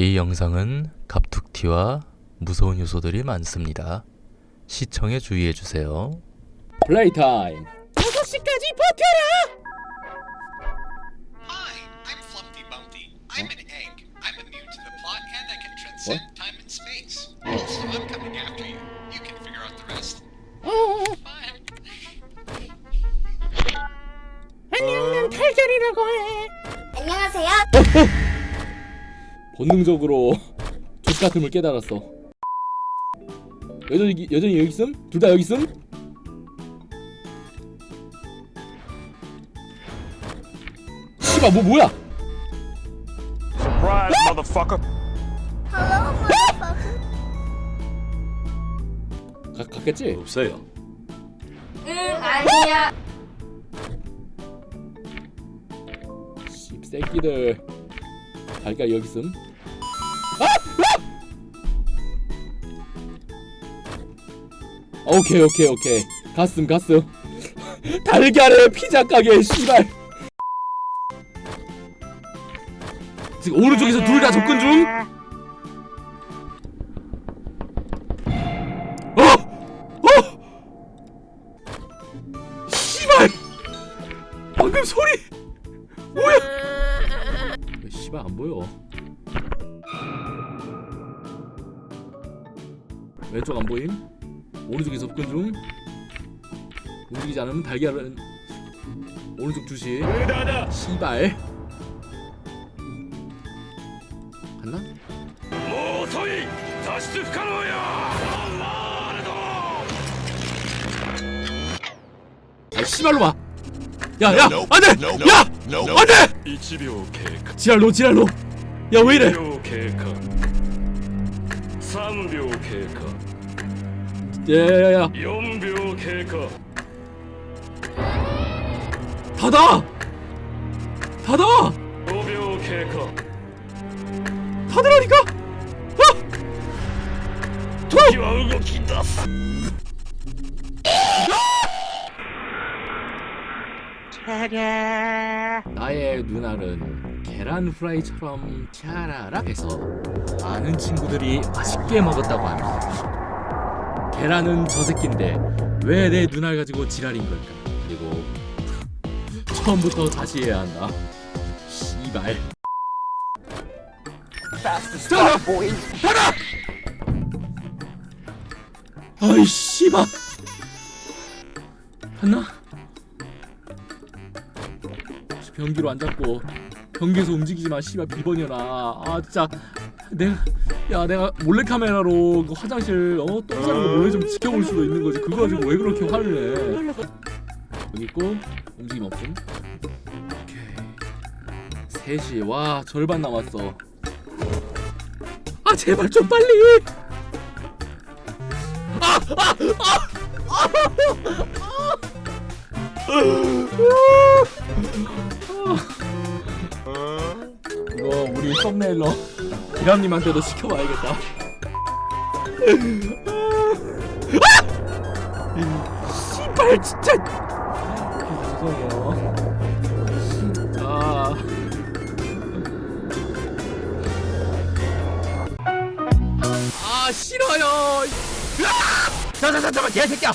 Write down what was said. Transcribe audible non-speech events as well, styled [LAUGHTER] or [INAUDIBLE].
이 영상은 갑툭튀와 무서운 요소들이 많습니다. 시청에 주의해 주세요. 플레이 타임. 6시까지 버텨라! Hi, I'm Flumpty Bumpty. I'm an egg. I'm immune to the plot and I can transcend 본능적으로 [LAUGHS] 족 같음을 깨달았어. 여전히 여전히 여기 있음? 둘 다 여기 있음? 씨발 뭐 뭐야? Surprise, motherfucker! 가, 갔겠지? 없어요. 응, 아니야. 씨 새끼들. 달걀 여기 있음? 아! 아! 오케이 오케이 오케이 갔음 갔음 달걀에 피자 가게 씨발 지금 오른쪽에서 둘 다 접근 중 어! 어! 씨발 방금 소리 뭐야 왜 씨발 안 보여 왼쪽 안 보임? 오른쪽에 접근 중. 움직이지 않으면 달걀은 오른쪽 주시. 씨발. 갔나? 아 씨발로 와. 야야 안돼! 야 안돼! 지랄로 지랄로. 야 왜 이래? 3秒経過 야야야야 4秒経過 닫아 닫아 5秒経過 닫으라니까 어! 時は動き出す 나의 눈알은 계란 후라이처럼 캬라락해서 많은 친구들이 맛있게 먹었다고 합니다. 계란은 저 새끼인데 왜내 눈알 가지고 지랄인 걸까? 그리고 [LAUGHS] 처음부터 다시 해야 한다. 씨발. 닫아! 닫아! 아이 씨발. 봤나? 변기로 안 잡고 변기에서 움직이지 마 씨발 비번이어라. 아 진짜. 내가 야 내가 몰래 카메라로 그 화장실 어똥 싸는 거 몰래 좀 지켜볼 수도 있는 거지. 그거 가지고 왜 그렇게 화를 내? 여기 있고 움직임 없음. 오케이. 3시. 와 절반 남았어. 아 제발 좀 빨리! 이거 우리 [LAUGHS] 썸네일러 기람님한테도 시켜봐야겠다. 아! 씨발 진짜. 죄송해요. 자. 아 싫어요. 아! 자자자 잠깐 개새끼야.